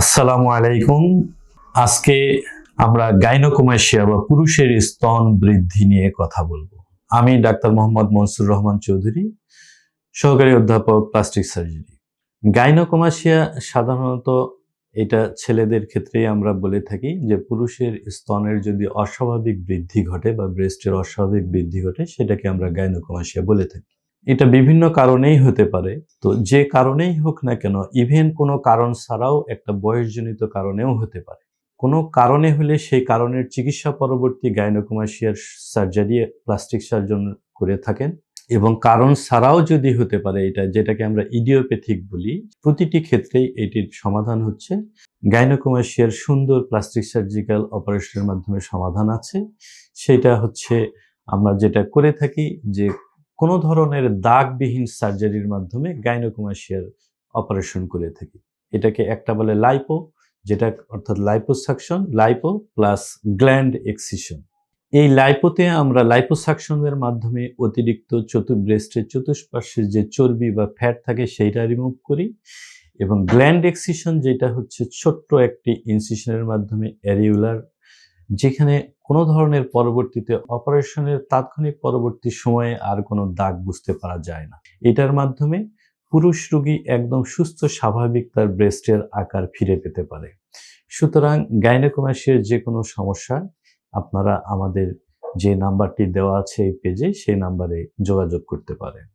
আসসালামু আলাইকুম। আজকে আমরা গাইনোকোমাসিয়া বা পুরুষের স্তন বৃদ্ধি নিয়ে কথা বলব। আমি ডাক্তার মোহাম্মদ মনসুর রহমান চৌধুরী, সহকারী অধ্যাপক প্লাস্টিক সার্জারি। গাইনোকোমাসিয়া সাধারণত এটা ছেলেদের ক্ষেত্রেই আমরা বলে থাকি যে পুরুষের স্তনের যদি অস্বাভাবিক বৃদ্ধি ঘটে বা ব্রেস্টের অস্বাভাবিক বৃদ্ধি ঘটে, সেটাকে আমরা গাইনোকোমাসিয়া বলে থাকি। এটা বিভিন্ন কারণেই হতে পারে। তো যে কারণেই হোক না কেন ইভেন কোনো কারণ ছাড়াও একটা বয়সজনিত কারণেও হতে পারে। কোনো কারণে হলে সেই কারণের চিকিৎসা পরবর্তী গাইনোকোমাসিয়ার সার্জারি প্লাস্টিক সার্জন করে থাকেন এবং কারণ ছাড়াও যদি হতে পারে এটা, যেটাকে আমরা ইডিওপ্যাথিক বলি, প্রতিটি ক্ষেত্রেই এটির সমাধান হচ্ছে। গাইনোকোমাসিয়ার সুন্দর প্লাস্টিক সার্জিক্যাল অপারেশনের মাধ্যমে সমাধান আছে। সেটা হচ্ছে আমরা যেটা করে থাকি যে কোনো ধরনের দাগবিহীন সার্জারির মাধ্যমে গাইনোকোমাসিয়ার অপারেশন করে থাকি। এটাকে একটা বলে লাইপো, যেটা অর্থাৎ liposuction, lipo plus gland excision. এই লাইপোতে আমরা লাইপোসাকশনের মাধ্যমে অতিরিক্ত চতুর ব্রেস্টের চতুষ্পার্শ্বের যে চর্বি বা ফ্যাট থাকে সেইটা রিমুভ করি এবং গ্ল্যান্ড এক্সিশন যেটা হচ্ছে ছোট্ট একটি ইনসিশনের মাধ্যমে অ্যারিউলার, যেখানে কোনো ধরনের পরবর্তীতে অপারেশনের তাৎক্ষণিক পরবর্তী সময়ে আর কোনো দাগ বুঝতে পারা যায় না। এটার মাধ্যমে পুরুষ রোগী একদম সুস্থ, স্বাভাবিক তার ব্রেস্টের আকার ফিরে পেতে পারে। সুতরাং গাইনোকোমাসিয়ার যে কোনো সমস্যা, আপনারা আমাদের যে নাম্বারটি দেওয়া আছে এই পেজে সেই নাম্বারে যোগাযোগ করতে পারেন।